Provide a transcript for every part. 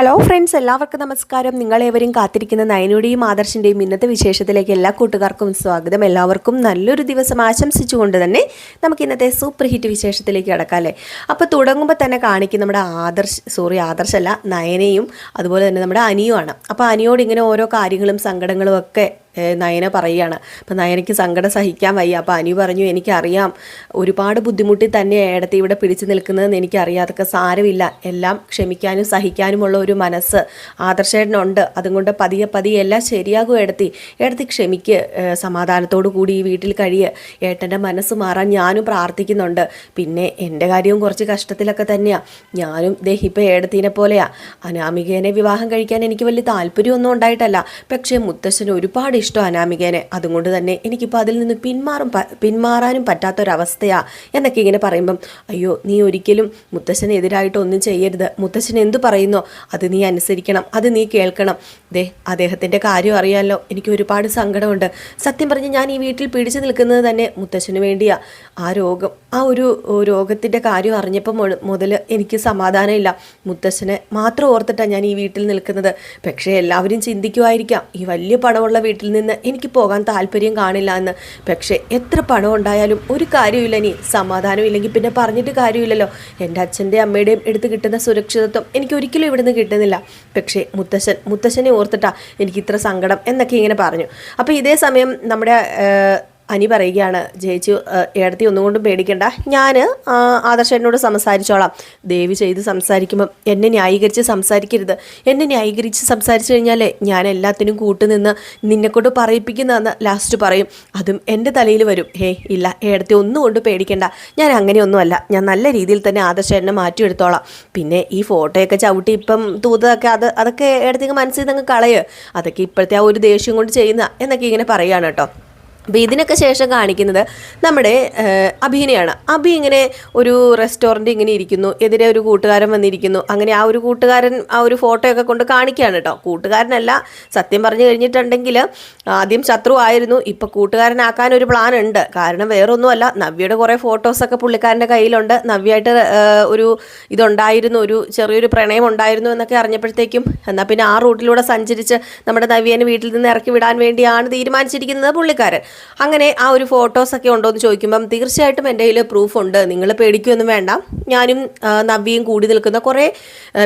Hello friends എല്ലാവർക്കും നമസ്കാരം. നിങ്ങളേവരും കാത്തിരിക്കുന്ന നയനയുടെയും ആദർശിന്റെയും ഇന്നത്തെ വിശേഷത്തിലേക്ക് എല്ലാ കൂട്ടുകാർക്കും സ്വാഗതം. എല്ലാവർക്കും നല്ലൊരു ദിവസം ആശംസിച്ചുകൊണ്ട് തന്നെ നമുക്ക് ഇന്നത്തെ സൂപ്പർ ഹിറ്റ് വിശേഷത്തിലേക്ക് കിടക്കാമല്ലേ അപ്പോൾ തുടങ്ങുമ്പോൾ തന്നെ കാണിക്കും നമ്മുടെ ആദർശ് സോറി ആദർശല്ല നയനയും അതുപോലെ തന്നെ നമ്മുടെ അനിയുമാണ്. അപ്പോൾ അനിയോട് ഇങ്ങനെ ഓരോ കാര്യങ്ങളും സങ്കടങ്ങളും ഒക്കെ നയന പറയുകയാണ്. അപ്പം നയനയ്ക്ക് സങ്കടം സഹിക്കാൻ വയ്യ. അപ്പോൾ അനു പറഞ്ഞു എനിക്കറിയാം. ഒരുപാട് ബുദ്ധിമുട്ടി തന്നെ ഏടത്തി ഇവിടെ പിടിച്ചു നിൽക്കുന്നതെന്ന് എനിക്കറിയാം. അതൊക്കെ സാരമില്ല. എല്ലാം ക്ഷമിക്കാനും സഹിക്കാനുമുള്ള ഒരു മനസ്സ് ആദർശേട്ടനുണ്ട്. അതുകൊണ്ട് പതിയെ പതിയെ എല്ലാം ശരിയാകും ഏടത്തി. ഏടത്തി ക്ഷമിക്ക്. സമാധാനത്തോടു കൂടി ഈ വീട്ടിൽ കഴിയ്. ഏട്ടന്റെ മനസ്സ് മാറാൻ ഞാനും പ്രാർത്ഥിക്കുന്നുണ്ട്. പിന്നെ എന്റെ കാര്യവും കുറച്ച് കഷ്ടത്തിലൊക്കെ തന്നെയാണ് ഞാനും ദേ ഇപ്പം ഏടത്തിനെ പോലെയാണ് അനാമികേനെ വിവാഹം കഴിക്കാൻ എനിക്ക് വലിയ താല്പര്യമൊന്നും ഉണ്ടായിട്ടല്ല. പക്ഷേ മുത്തശ്ശന് ഒരുപാട് ഇഷ്ടം അനാമികേനെ. അതുകൊണ്ട് തന്നെ എനിക്കിപ്പോൾ അതിൽ നിന്ന് പിന്മാറും പിന്മാറാനും പറ്റാത്തൊരവസ്ഥയാ എന്നൊക്കെ ഇങ്ങനെ പറയുമ്പം അയ്യോ നീ ഒരിക്കലും മുത്തശ്ശനെതിരായിട്ട് ഒന്നും ചെയ്യരുത്. മുത്തശ്ശൻ എന്തു പറയുന്നോ? അത് നീ അനുസരിക്കണം. അത് നീ കേൾക്കണം. ദേ അദ്ദേഹത്തിന്റെ കാര്യം അറിയാമല്ലോ എനിക്ക് ഒരുപാട് സങ്കടമുണ്ട്. സത്യം പറഞ്ഞ് ഞാൻ ഈ വീട്ടിൽ പിടിച്ചു നിൽക്കുന്നത് തന്നെ മുത്തശ്ശന് വേണ്ടിയാ. ആ രോഗം ആ ഒരു രോഗത്തിന്റെ കാര്യം അറിഞ്ഞപ്പോൾ മുതൽ എനിക്ക് സമാധാനമില്ല. മുത്തശ്ശനെ മാത്രം ഓർത്തിട്ടാണ് ഞാൻ ഈ വീട്ടിൽ നിൽക്കുന്നത്. പക്ഷേ എല്ലാവരും ചിന്തിക്കുമായിരിക്കാം. ഈ വലിയ പണമുള്ള വീട്ടിൽ നിന്ന് എനിക്ക് പോകാൻ താല്പര്യം കാണില്ല എന്ന്. പക്ഷേ എത്ര പണം ഉണ്ടായാലും ഒരു കാര്യമില്ല നീ സമാധാനം ഇല്ലെങ്കിൽ പിന്നെ പറഞ്ഞിട്ട് കാര്യമില്ലല്ലോ. എന്റെ അച്ഛന്റെ അമ്മയുടെയും എടുത്ത് കിട്ടുന്ന സുരക്ഷിതത്വം എനിക്ക് ഒരിക്കലും ഇവിടുന്ന് കിട്ടുന്നില്ല. പക്ഷേ മുത്തശ്ശൻ മുത്തശ്ശനെ ഓർത്തിട്ടാ എനിക്ക് ഇത്ര സങ്കടം എന്നൊക്കെ ഇങ്ങനെ പറഞ്ഞു. അപ്പോൾ ഇതേ സമയം നമ്മുടെ അനി പറയുകയാണ് ജയിച്ചു ഏടത്തി ഒന്നുകൊണ്ടും പേടിക്കണ്ട. ഞാൻ ആദർശനോട് സംസാരിച്ചോളാം. ദേവി ചെയ്ത് സംസാരിക്കുമ്പം എന്നെ ന്യായീകരിച്ച് സംസാരിക്കരുത്. എന്നെ ന്യായീകരിച്ച് സംസാരിച്ചു കഴിഞ്ഞാലേ ഞാൻ എല്ലാത്തിനും കൂട്ടുനിന്ന് നിന്നെക്കൊണ്ട് പറയിപ്പിക്കുന്നതെന്ന് ലാസ്റ്റ് പറയും. അതും എന്റെ തലയിൽ വരും. ഹേ ഇല്ല ഏടത്തി ഒന്നും കൊണ്ട് പേടിക്കണ്ട. ഞാൻ അങ്ങനെയൊന്നുമല്ല. ഞാൻ നല്ല രീതിയിൽ തന്നെ ആദർശനെ മാറ്റിയെടുത്തോളാം. പിന്നെ ഈ ഫോട്ടോയൊക്കെ ചവിട്ടി ഇപ്പം തൂത്തതൊക്കെ അത് അതൊക്കെ ഏടത്തേക്ക് മനസ്സിൽ നിന്ന് കളയ്. അതൊക്കെ ഇപ്പോഴത്തെ ആ ഒരു ദേഷ്യം കൊണ്ട് ചെയ്യുന്ന എന്നൊക്കെ ഇങ്ങനെ പറയുകയാണ് കേട്ടോ. അപ്പോൾ ഇതിനൊക്കെ ശേഷം കാണിക്കുന്നത് നമ്മുടെ അഭിനയാണ് അഭി ഇങ്ങനെ ഒരു റെസ്റ്റോറന്റ് ഇങ്ങനെ ഇരിക്കുന്നു എതിരെ ഒരു കൂട്ടുകാരൻ വന്നിരിക്കുന്നു. അങ്ങനെ ആ ഒരു കൂട്ടുകാരൻ ആ ഒരു ഫോട്ടോയൊക്കെ കൊണ്ട് കാണിക്കുകയാണ് കേട്ടോ. കൂട്ടുകാരനല്ല സത്യം പറഞ്ഞു കഴിഞ്ഞിട്ടുണ്ടെങ്കിൽ ആദ്യം ശത്രു ആയിരുന്നു. ഇപ്പം കൂട്ടുകാരനാക്കാൻ ഒരു പ്ലാൻ ഉണ്ട്. കാരണം വേറൊന്നുമല്ല നവ്യയുടെ കുറേ ഫോട്ടോസൊക്കെ പുള്ളിക്കാരന്റെ കയ്യിലുണ്ട്. നവ്യയായിട്ട് ഒരു ഇതുണ്ടായിരുന്നു ഒരു ചെറിയൊരു പ്രണയം ഉണ്ടായിരുന്നു എന്നൊക്കെ അറിഞ്ഞപ്പോഴത്തേക്കും. എന്നാൽ പിന്നെ ആ റൂട്ടിലൂടെ സഞ്ചരിച്ച് നമ്മുടെ നവ്യേനെ വീട്ടിൽ നിന്ന് ഇറക്കി വിടാൻ വേണ്ടിയാണ് തീരുമാനിച്ചിരിക്കുന്നത് പുള്ളിക്കാരൻ. അങ്ങനെ ആ ഒരു ഫോട്ടോസൊക്കെ ഉണ്ടോ എന്ന് ചോദിക്കുമ്പം തീർച്ചയായിട്ടും എന്റെ കയ്യിൽ പ്രൂഫ് ഉണ്ട്. നിങ്ങൾ പേടിക്കൊന്നും വേണ്ട. ഞാനും നവ്യയും കൂടി നിൽക്കുന്ന കുറേ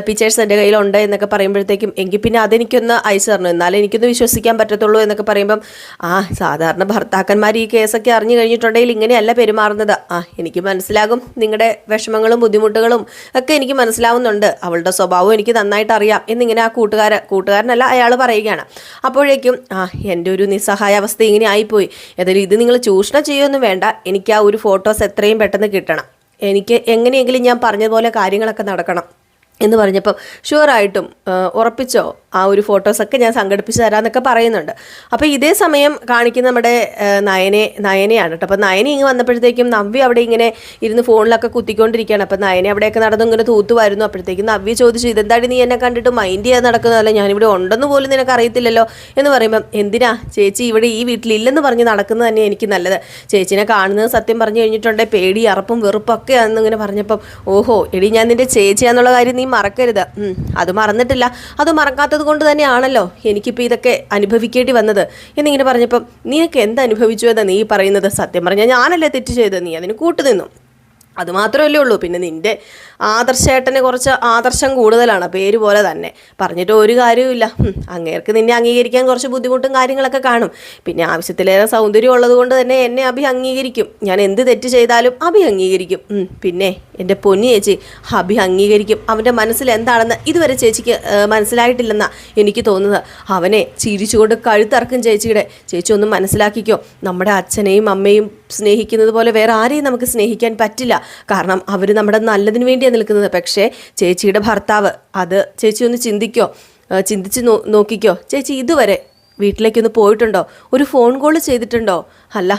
പിക്ചേഴ്സ് എന്റെ കയ്യിലുണ്ട് എന്നൊക്കെ പറയുമ്പോഴത്തേക്കും എങ്കിൽ പിന്നെ അതെനിക്കൊന്ന് അയച്ചു തരണം. എന്നാലേ എനിക്കൊന്ന് വിശ്വസിക്കാൻ പറ്റത്തുള്ളൂ എന്നൊക്കെ പറയുമ്പം ആ സാധാരണ ഭർത്താക്കന്മാർ ഈ കേസൊക്കെ അറിഞ്ഞു കഴിഞ്ഞിട്ടുണ്ടെങ്കിൽ ഇങ്ങനെയല്ല പെരുമാറുന്നത്. ആ എനിക്ക് മനസ്സിലാകും. നിങ്ങളുടെ വിഷമങ്ങളും ബുദ്ധിമുട്ടുകളും ഒക്കെ എനിക്ക് മനസ്സിലാവുന്നുണ്ട്. അവളുടെ സ്വഭാവം എനിക്ക് നന്നായിട്ട് അറിയാം എന്നിങ്ങനെ ആ കൂട്ടുകാരൻ കൂട്ടുകാരനല്ല അയാൾ പറയുകയാണ്. അപ്പോഴേക്കും ആ എന്റെ ഒരു നിസ്സഹായാവസ്ഥ ഇങ്ങനെ ആയിപ്പോയി. ഏതായാലും ഇത് നിങ്ങൾ ചൂഷണം ചെയ്യുമെന്നും വേണ്ട. എനിക്ക് ആ ഒരു ഫോട്ടോസ് എത്രയും പെട്ടെന്ന് കിട്ടണം. എനിക്ക് എങ്ങനെയെങ്കിലും ഞാൻ പറഞ്ഞതുപോലെ കാര്യങ്ങളൊക്കെ നടക്കണം എന്ന് പറഞ്ഞപ്പം ഷുവറായിട്ടും ഉറപ്പിച്ചോ? ആ ഒരു ഫോട്ടോസൊക്കെ ഞാൻ സംഘടിപ്പിച്ച് തരാമെന്നൊക്കെ പറയുന്നുണ്ട്. അപ്പോൾ ഇതേ സമയം കാണിക്കുന്ന നമ്മുടെ നയനെ നയനെയാണ് കേട്ടോ. അപ്പോൾ നയനെ ഇങ്ങ് വന്നപ്പോഴത്തേക്കും നവ്യ അവിടെ ഇങ്ങനെ ഇരുന്ന് ഫോണിലൊക്കെ കുത്തിക്കൊണ്ടിരിക്കുകയാണ്. അപ്പോൾ നയനെ അവിടെയൊക്കെ നടന്നു ഇങ്ങനെ തൂത്തുമായിരുന്നു അപ്പോഴത്തേക്കും നവ്യ ചോദിച്ചു ഇതെന്താണ് നീ എന്നെ കണ്ടിട്ട് മൈൻഡ് ചെയ്യാൻ നടക്കുന്നതല്ല? ഞാനിവിടെ ഉണ്ടെന്ന് പോലും നിനക്ക് അറിയത്തില്ലല്ലോ? എന്ന് പറയുമ്പം എന്തിനാ? ചേച്ചി ഇവിടെ ഈ വീട്ടിലില്ലെന്ന് പറഞ്ഞ് നടക്കുന്നത് തന്നെ എനിക്ക് നല്ലത്. ചേച്ചിനെ കാണുന്നത് സത്യം പറഞ്ഞു കഴിഞ്ഞിട്ടുണ്ടെങ്കിൽ പേടി അറപ്പും വെറുപ്പൊക്കെ ആണെന്നിങ്ങനെ പറഞ്ഞപ്പം ഓഹോ എടി ഞാൻ നിന്റെ ചേച്ചിയാന്നുള്ള കാര്യം നീ മറക്കരുത്. അത് മറന്നിട്ടില്ല. അത് മറക്കാത്തത് കൊണ്ട് തന്നെയാണല്ലോ എനിക്കിപ്പോൾ ഇതൊക്കെ അനുഭവിക്കേണ്ടി വന്നത്. എന്നിങ്ങനെ പറഞ്ഞപ്പം നീയൊക്കെ എന്ത് അനുഭവിച്ചു എന്നാ നീ പറയുന്നത്? സത്യം പറഞ്ഞാൽ ഞാനല്ലേ തെറ്റ് ചെയ്തത്. നീ അതിന് കൂട്ടുനിന്നു. അത് മാത്രമല്ലേ ഉള്ളൂ. പിന്നെ നിന്റെ ആദർശേട്ടന് കുറച്ച് ആദർശം കൂടുതലാണ് പേര് പോലെ തന്നെ. പറഞ്ഞിട്ട് ഒരു കാര്യവുമില്ല. അങ്ങേർക്ക് നിന്നെ അംഗീകരിക്കാൻ കുറച്ച് ബുദ്ധിമുട്ടും കാര്യങ്ങളൊക്കെ കാണും. പിന്നെ ആവശ്യത്തിലേറെ സൗന്ദര്യം ഉള്ളത് കൊണ്ട് തന്നെ എന്നെ അഭി അംഗീകരിക്കും. ഞാൻ എന്ത് തെറ്റ് ചെയ്താലും അഭി അംഗീകരിക്കും. പിന്നെ എന്റെ പൊന്നി ചേച്ചി അഭി അംഗീകരിക്കും. അവന്റെ മനസ്സിൽ എന്താണെന്ന് ഇതുവരെ ചേച്ചിക്ക് മനസ്സിലായിട്ടില്ലെന്നാണ് എനിക്ക് തോന്നുന്നത്. അവനെ ചിരിച്ചുകൊണ്ട് കഴുത്തറക്കും ചേച്ചിയുടെ. ചേച്ചി ഒന്ന് മനസ്സിലാക്കിക്കോ. നമ്മുടെ അച്ഛനെയും അമ്മയും സ്നേഹിക്കുന്നത് പോലെ വേറെ ആരെയും നമുക്ക് സ്നേഹിക്കാൻ പറ്റില്ല. കാരണം അവർ നമ്മുടെ നല്ലതിന് വേണ്ടിയാണ് നിൽക്കുന്നത്. പക്ഷേ ചേച്ചിയുടെ ഭർത്താവ് അത് ചേച്ചി ഒന്ന് ചിന്തിക്കോ. ചിന്തിച്ച് നോ നോക്കിക്കോ. ചേച്ചി ഇതുവരെ വീട്ടിലേക്കൊന്ന് പോയിട്ടുണ്ടോ? ഒരു ഫോൺ കോൾ ചെയ്തിട്ടുണ്ടോ? അല്ല.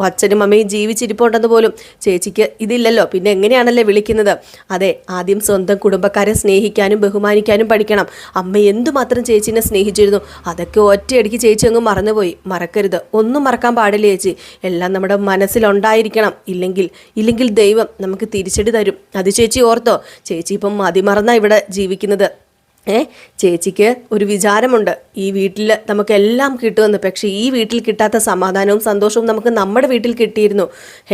അച്ഛനും അമ്മയും ജീവിച്ചിരിപ്പുണ്ടെന്ന് പോലും ചേച്ചിക്ക് ഇതില്ലല്ലോ. പിന്നെ എങ്ങനെയാണല്ലേ വിളിക്കുന്നത്? അതെ ആദ്യം സ്വന്തം കുടുംബക്കാരെ സ്നേഹിക്കാനും ബഹുമാനിക്കാനും പഠിക്കണം. അമ്മ എന്തുമാത്രം ചേച്ചിനെ സ്നേഹിച്ചിരുന്നു? അതൊക്കെ ഒറ്റയടിക്ക് ചേച്ചി അങ്ങ് മറന്നുപോയി. മറക്കരുത്. ഒന്നും മറക്കാൻ പാടില്ല ചേച്ചി. എല്ലാം നമ്മുടെ മനസ്സിലുണ്ടായിരിക്കണം. ഇല്ലെങ്കിൽ ഇല്ലെങ്കിൽ ദൈവം നമുക്ക് തിരിച്ചടി തരും. അത് ചേച്ചി ഓർത്തോ? ചേച്ചി ഇപ്പം മതിമറന്ന ഇവിടെ ജീവിക്കുന്നത്. ഏ ചേച്ചിക്ക് ഒരു വിചാരമുണ്ട്. ഈ വീട്ടിൽ നമുക്കെല്ലാം കിട്ടുമെന്ന്. പക്ഷേ ഈ വീട്ടിൽ കിട്ടാത്ത സമാധാനവും സന്തോഷവും നമുക്ക് നമ്മുടെ വീട്ടിൽ കിട്ടിയിരുന്നു.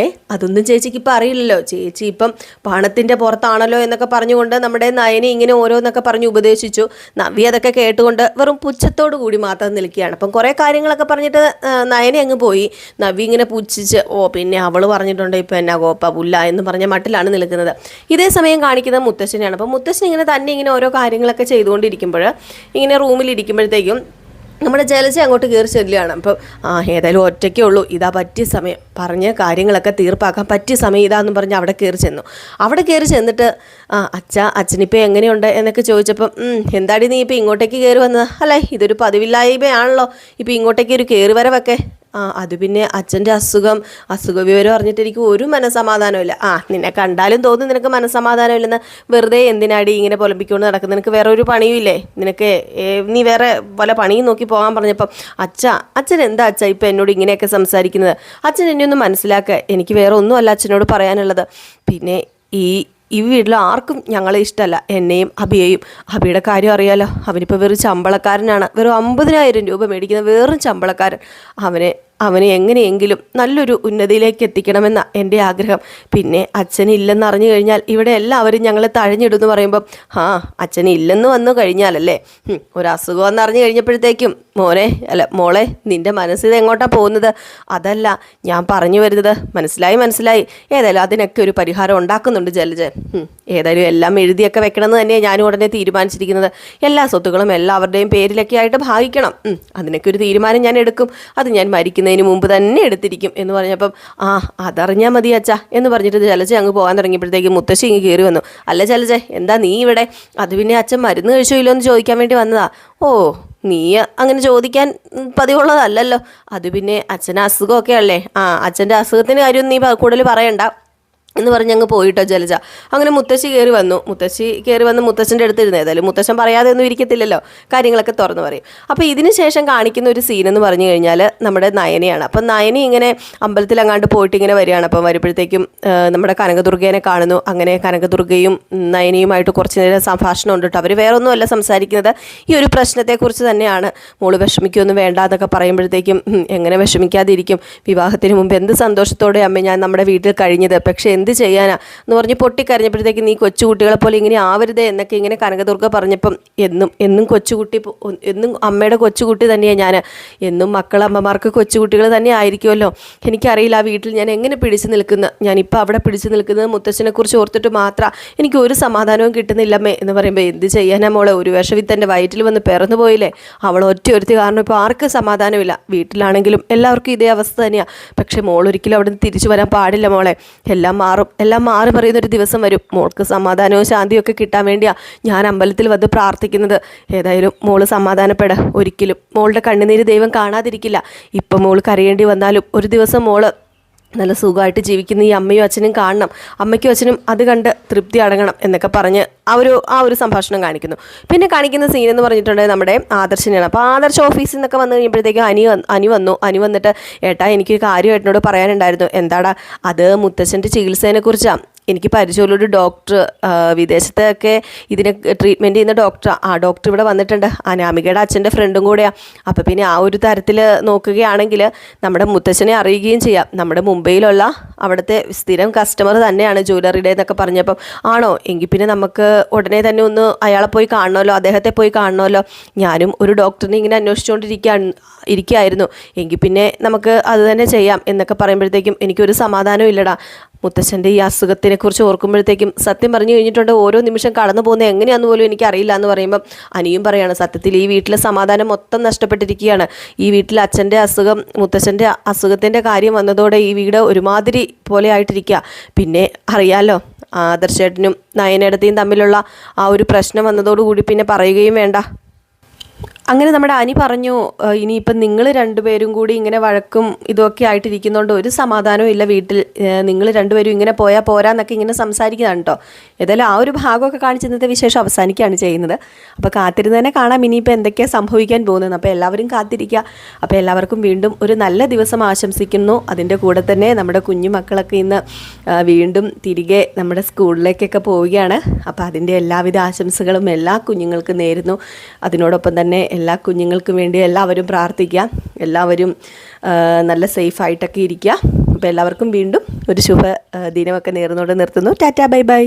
ഏ അതൊന്നും ചേച്ചിക്ക് ഇപ്പം അറിയില്ലല്ലോ. ചേച്ചി ഇപ്പം പണത്തിന്റെ പുറത്താണല്ലോ എന്നൊക്കെ പറഞ്ഞുകൊണ്ട് നമ്മുടെ നയനെ ഇങ്ങനെ ഓരോന്നൊക്കെ പറഞ്ഞ് ഉപദേശിച്ചു. നവ്യ അതൊക്കെ കേട്ടുകൊണ്ട് വെറും പുച്ഛത്തോടു കൂടി മാത്രം നിൽക്കുകയാണ്. അപ്പം കുറേ കാര്യങ്ങളൊക്കെ പറഞ്ഞിട്ട് നയനെ അങ്ങ് പോയി. നവ്യ ഇങ്ങനെ പുച്ഛിച്ച് ഓ പിന്നെ അവൾ പറഞ്ഞിട്ടുണ്ട് ഇപ്പം എന്നാ ഗോപ്പ പുല്ല എന്ന് പറഞ്ഞ മട്ടിലാണ് നിൽക്കുന്നത്. ഇതേ സമയം കാണിക്കുന്നത് മുത്തശ്ശനെയാണ്. അപ്പം മുത്തശ്ശൻ ഇങ്ങനെ തന്നെ ഇങ്ങനെ ഓരോ കാര്യങ്ങളൊക്കെ ചെയ്തുകൊണ്ടിരിക്കുമ്പോൾ ഇങ്ങനെ റൂമിൽ ഇരിക്കുമ്പോഴത്തേക്കും നമ്മുടെ ജലജ അങ്ങോട്ട് കയറി ചെല്ലുകയാണ്. അപ്പം ആ ഏതായാലും ഒറ്റയ്ക്കേ ഉള്ളൂ. ഇതാ പറ്റിയ സമയം. പറഞ്ഞ കാര്യങ്ങളൊക്കെ തീർപ്പാക്കാൻ പറ്റിയ സമയം ഇതാന്ന് പറഞ്ഞ് അവിടെ കയറി ചെന്നു. അവിടെ കയറി ചെന്നിട്ട് ആ അച്ഛ അച്ഛനിപ്പോൾ എങ്ങനെയുണ്ട്? എന്നൊക്കെ ചോദിച്ചപ്പം "ഉം, എന്താടി നീ ഇപ്പോൾ ഇങ്ങോട്ടേക്ക് കയറി വന്നത്? അല്ലേ ഇതൊരു പതിവില്ലായ്മയാണല്ലോ. ഇപ്പോൾ ഇങ്ങോട്ടേക്ക് ഒരു കയറി വരവൊക്കെ അത് പിന്നെ അച്ഛന്റെ അസുഖം അസുഖ വിവരം അറിഞ്ഞിട്ട് എനിക്ക് ഒരു മനസമാധാനമില്ല ആ നിന്നെ കണ്ടാലും തോന്നും നിനക്ക് മനസമാധാനമില്ലെന്ന് വെറുതെ എന്തിനാടി ഇങ്ങനെ പൊലമ്പിക്കൊണ്ട് നടക്കുന്നത്? നിനക്ക് വേറെ ഒരു പണിയുമില്ലേ? നിനക്ക് നീ വേറെ പല പണിയും നോക്കി പോകാൻ പറഞ്ഞപ്പം അച്ഛ അച്ഛൻ എന്താ അച്ഛ ഇപ്പം എന്നോട് ഇങ്ങനെയൊക്കെ സംസാരിക്കുന്നത്? അച്ഛൻ എന്നെ ഒന്ന് മനസ്സിലാക്കുക എനിക്ക് വേറെ ഒന്നുമല്ല അച്ഛനോട് പറയാനുള്ളത്. പിന്നെ ഈ ഈ വീട്ടിൽ ആർക്കും ഞങ്ങളെ ഇഷ്ടമല്ല. എന്നെയും അബിയെയും. അഭിയുടെ കാര്യം അറിയാലോ. അവനിപ്പോൾ വെറും ശമ്പളക്കാരനാണ്. വെറും അമ്പതിനായിരം രൂപ മേടിക്കുന്ന വെറും ശമ്പളക്കാരൻ. അവനെ അവനെ എങ്ങനെയെങ്കിലും നല്ലൊരു ഉന്നതിയിലേക്ക് എത്തിക്കണമെന്ന എന്റെ ആഗ്രഹം. പിന്നെ അച്ഛനില്ലെന്ന് അറിഞ്ഞു കഴിഞ്ഞാൽ ഇവിടെ എല്ലാവരും ഞങ്ങളെ തഴഞ്ഞിടുമെന്ന് പറയുമ്പം ആ അച്ഛൻ ഇല്ലെന്ന് വന്നു കഴിഞ്ഞാലല്ലേ? ഒരു അസുഖം എന്ന് അറിഞ്ഞു കഴിഞ്ഞപ്പോഴത്തേക്കും മോനെ അല്ല മോളെ നിന്റെ മനസ്സിൽ എങ്ങോട്ടാണ് പോകുന്നത്? അതല്ല ഞാൻ പറഞ്ഞു വരുന്നത് മനസ്സിലായി മനസ്സിലായി. ഏതായാലും അതിനൊക്കെ ഒരു പരിഹാരം ഉണ്ടാക്കുന്നുണ്ട് ജലജൻ. ഏതായാലും എല്ലാം എഴുതിയൊക്കെ വെക്കണമെന്ന് തന്നെയാണ് ഞാനും ഉടനെ തീരുമാനിച്ചിരിക്കുന്നത്. എല്ലാ സ്വത്തുക്കളും എല്ലാവരുടെയും പേരിലൊക്കെ ആയിട്ട് ഭാഗിക്കണം അതിനൊക്കെ ഒരു തീരുമാനം ഞാൻ എടുക്കും. അത് ഞാൻ മരിക്കുന്നതിന് മുമ്പ് തന്നെ എടുത്തിരിക്കും എന്ന് പറഞ്ഞപ്പം ആ അതറിഞ്ഞാൽ മതി അച്ഛ എന്ന് പറഞ്ഞിട്ട് ജലജ അങ്ങ് പോകാൻ തുടങ്ങിയപ്പോഴത്തേക്ക് മുത്തശ്ശി ഇങ്ങ് കയറി വന്നു. അല്ല ജലജ എന്താ നീ ഇവിടെ? അത് പിന്നെ അച്ഛൻ മരുന്ന് കഴിച്ചോ ഇല്ലോ എന്ന് ചോദിക്കാൻ വേണ്ടി വന്നതാ. ഓ നീ അങ്ങനെ ചോദിക്കാൻ പതിവുള്ളതല്ലല്ലോ. അത് പിന്നെ അച്ഛൻ അസുഖമൊക്കെ അല്ലേ? ആ അച്ഛന്റെ അസുഖത്തിന്റെ കാര്യം നീ കൂടുതൽ പറയണ്ട. എന്ന് പറഞ്ഞ് അങ്ങ് പോയിട്ടോ ജലജ. അങ്ങനെ മുത്തശ്ശി കയറി വന്നു. മുത്തശ്ശി കയറി വന്ന് മുത്തശ്ശന്റെ അടുത്ത് ഇരുന്ന് ഏതായാലും മുത്തശ്ശൻ പറയാതെ ഒന്നും ഇരിക്കത്തില്ലല്ലോ. കാര്യങ്ങളൊക്കെ തുറന്നു പറയും. അപ്പോൾ ഇതിന് ശേഷം കാണിക്കുന്ന ഒരു സീൻ എന്ന് പറഞ്ഞു കഴിഞ്ഞാൽ നമ്മുടെ നയനയാണ്. അപ്പം നയനി ഇങ്ങനെ അമ്പലത്തിൽ അങ്ങാണ്ട് പോയിട്ട് ഇങ്ങനെ വരികയാണ്. അപ്പം വരുമ്പോഴത്തേക്കും നമ്മുടെ കനകദുർഗേനെ കാണുന്നു. അങ്ങനെ കനകദുർഗയും നയനയുമായിട്ട് കുറച്ച് നേരം സംഭാഷണം ഉണ്ട് കേട്ടോ. അവർ വേറെ ഒന്നുമല്ല സംസാരിക്കുന്നത്. ഈ ഒരു പ്രശ്നത്തെക്കുറിച്ച് തന്നെയാണ്. മോൾ വിഷമിക്കൊന്നും വേണ്ട എന്നൊക്കെ പറയുമ്പോഴത്തേക്കും എങ്ങനെ വിഷമിക്കാതിരിക്കും? വിവാഹത്തിന് മുമ്പ് എന്ത് സന്തോഷത്തോടെ അമ്മ ഞാൻ നമ്മുടെ വീട്ടിൽ കഴിഞ്ഞത്. പക്ഷേ എന്ത് ചെയ്യാനാ എന്ന് പറഞ്ഞ് പൊട്ടിക്കരഞ്ഞപ്പോഴത്തേക്ക് നീ കൊച്ചുകുട്ടികളെ പോലെ ഇങ്ങനെ ആവരുത് എന്നൊക്കെ ഇങ്ങനെ കനകദുർഗ പറഞ്ഞപ്പം എന്നും എന്നും കൊച്ചുകുട്ടി എന്നും അമ്മയുടെ കൊച്ചുകുട്ടി തന്നെയാണ് ഞാൻ എന്നും മക്കളമ്മമാർക്ക് കൊച്ചുകുട്ടികൾ തന്നെ ആയിരിക്കുമല്ലോ എനിക്കറിയില്ല ആ വീട്ടിൽ ഞാൻ എങ്ങനെ പിടിച്ചു നിൽക്കുന്ന. ഞാനിപ്പോൾ അവിടെ പിടിച്ചു നിൽക്കുന്നത് മുത്തശ്ശനെക്കുറിച്ച് ഓർത്തിട്ട് മാത്രം എനിക്ക് ഒരു സമാധാനവും കിട്ടുന്നില്ലമ്മേ എന്ന് പറയുമ്പോൾ എന്ത് ചെയ്യാനാ മോളെ? ഒരു വിഷവിത്തന്റെ വയറ്റിൽ വന്ന് പിറന്നു പോയില്ലേ? അവൾ ഒറ്റ ഒരുത്തി കാരണം ഇപ്പോൾ ആർക്കും സമാധാനമില്ല. വീട്ടിലാണെങ്കിലും എല്ലാവർക്കും ഇതേ അവസ്ഥ തന്നെയാണ് പക്ഷേ മോൾ ഒരിക്കലും അവിടെ നിന്ന് തിരിച്ചു വരാൻ പാടില്ല മോളെ. എല്ലാം മാറും. എല്ലാം മാറി പറയുന്നൊരു ദിവസം വരും. മോൾക്ക് സമാധാനവും ശാന്തിയും ഒക്കെ കിട്ടാൻ വേണ്ടിയാണ് ഞാൻ അമ്പലത്തിൽ വന്ന് പ്രാർത്ഥിക്കുന്നത്. ഏതായാലും മോൾ സമാധാനപ്പെട. ഒരിക്കലും മോളുടെ കണ്ണുനീര് ദൈവം കാണാതിരിക്കില്ല. ഇപ്പം മോൾ കരയേണ്ടി വന്നാലും ഒരു ദിവസം മോൾ നല്ല സുഖമായിട്ട് ജീവിക്കുന്ന ഈ അമ്മയും അച്ഛനും കാണണം. അമ്മയ്ക്കും അച്ഛനും അത് കണ്ട് തൃപ്തി അടങ്ങണം എന്നൊക്കെ പറഞ്ഞ് ആ ഒരു ആ ഒരു സംഭാഷണം കാണിക്കുന്നു. പിന്നെ കാണിക്കുന്ന സീൻ എന്ന് പറഞ്ഞിട്ടുണ്ടെങ്കിൽ നമ്മുടെ ആദർശനെയാണ്. അപ്പോൾ ആദർശ ഓഫീസിൽ നിന്നൊക്കെ വന്നു കഴിയുമ്പോഴത്തേക്കും അനി അനി വന്നു. അനി വന്നിട്ട് ഏട്ടാ എനിക്കൊരു കാര്യം ഏട്ടനോട് പറയാനുണ്ടായിരുന്നു. എന്താടാ അത് മുത്തച്ഛന്റെ ചികിത്സേനെ കുറിച്ചാണ് എനിക്ക് പരിചയമുള്ളൊരു ഡോക്ടർ വിദേശത്തൊക്കെ ഇതിനെ ട്രീറ്റ്മെന്റ് ചെയ്യുന്ന ഡോക്ടർ ആ. ഡോക്ടർ ഇവിടെ വന്നിട്ടുണ്ട്. അനാമികയുടെ അച്ഛന്റെ ഫ്രണ്ടും കൂടെയാണ് അപ്പോൾ പിന്നെ ആ ഒരു തരത്തിൽ നോക്കുകയാണെങ്കിൽ നമ്മുടെ മുത്തച്ഛനെ അറിയുകയും ചെയ്യാം. നമ്മുടെ മുംബൈയിലുള്ള അവിടുത്തെ സ്ഥിരം കസ്റ്റമർ തന്നെയാണ് ജ്വല്ലറിയുടെ എന്നൊക്കെ പറഞ്ഞപ്പം ആണോ? എങ്കിൽ പിന്നെ നമുക്ക് ഉടനെ തന്നെ ഒന്ന് അയാളെ പോയി കാണണമല്ലോ അദ്ദേഹത്തെ പോയി കാണണമല്ലോ. ഞാനും ഒരു ഡോക്ടറിനെ ഇങ്ങനെ അന്വേഷിച്ചുകൊണ്ടിരിക്കുകയാണ് ഇരിക്കുകയായിരുന്നു. എങ്കിൽ പിന്നെ നമുക്ക് അത് തന്നെ ചെയ്യാം എന്നൊക്കെ പറയുമ്പോഴത്തേക്കും എനിക്കൊരു സമാധാനം ഇല്ലടാ. മുത്തശ്ശന്റെ ഈ അസുഖത്തിനെ കുറിച്ച് ഓർക്കുമ്പോഴത്തേക്കും സത്യം പറഞ്ഞു കഴിഞ്ഞിട്ടുണ്ട് ഓരോ നിമിഷം കടന്നു പോകുന്നത് എങ്ങനെയാന്ന് പോലും എനിക്ക് അറിയില്ല എന്ന് പറയുമ്പം അനിയും പറയാണ് സത്യത്തിൽ ഈ വീട്ടിലെ സമാധാനം മൊത്തം നഷ്ടപ്പെട്ടിരിക്കുകയാണ്. ഈ വീട്ടിൽ അച്ഛന്റെ അസുഖം മുത്തശ്ശന്റെ അസുഖത്തിന്റെ കാര്യം വന്നതോടെ ഈ വീട് ഒരുമാതിരി പോലെ ആയിട്ടിരിക്കുക. പിന്നെ അറിയാലോ ആദർശേട്ടനും നയനേടത്തെയും തമ്മിലുള്ള ആ ഒരു പ്രശ്നം വന്നതോടുകൂടി പിന്നെ പറയുകയും വേണ്ട. അങ്ങനെ നമ്മുടെ അനി പറഞ്ഞു "ഏഹ്, ഇനിയിപ്പം നിങ്ങൾ രണ്ടുപേരും കൂടി ഇങ്ങനെ വഴക്കും ഇതൊക്കെ ആയിട്ടിരിക്കുന്നതുകൊണ്ട് ഒരു സമാധാനവും ഇല്ല വീട്ടിൽ. നിങ്ങൾ രണ്ടുപേരും ഇങ്ങനെ പോയാൽ പോരാന്നൊക്കെ ഇങ്ങനെ സംസാരിക്കുന്നതാണ് കേട്ടോ ഏതായാലും ആ ഒരു ഭാഗമൊക്കെ കാണിച്ച് ഇന്നത്തെ വിശേഷം അവസാനിക്കുകയാണ് ചെയ്യുന്നത്. അപ്പോൾ കാത്തിരുന്നതിനെ കാണാം. ഇനിയിപ്പോൾ എന്തൊക്കെയാണ് സംഭവിക്കാൻ പോകുന്നത്? അപ്പോൾ എല്ലാവരും കാത്തിരിക്കുക. അപ്പോൾ എല്ലാവർക്കും വീണ്ടും ഒരു നല്ല ദിവസം ആശംസിക്കുന്നു. അതിന്റെ കൂടെ തന്നെ നമ്മുടെ കുഞ്ഞു മക്കളൊക്കെ ഇന്ന് വീണ്ടും തിരികെ നമ്മുടെ സ്കൂളിലേക്കൊക്കെ പോവുകയാണ്. അപ്പോൾ അതിന്റെ എല്ലാവിധ ആശംസകളും എല്ലാ കുഞ്ഞുങ്ങൾക്കും നേരുന്നു. അതിനോടൊപ്പം തന്നെ എല്ലാ കുഞ്ഞുങ്ങൾക്കും വേണ്ടി എല്ലാവരും പ്രാർത്ഥിക്കുക. എല്ലാവരും നല്ല സേഫായിട്ടൊക്കെ ഇരിക്കുക. അപ്പോൾ എല്ലാവർക്കും വീണ്ടും ഒരു ശുഭ ദിനമൊക്കെ നേർന്നുകൊണ്ട് നിർത്തുന്നു. Tata bye bye.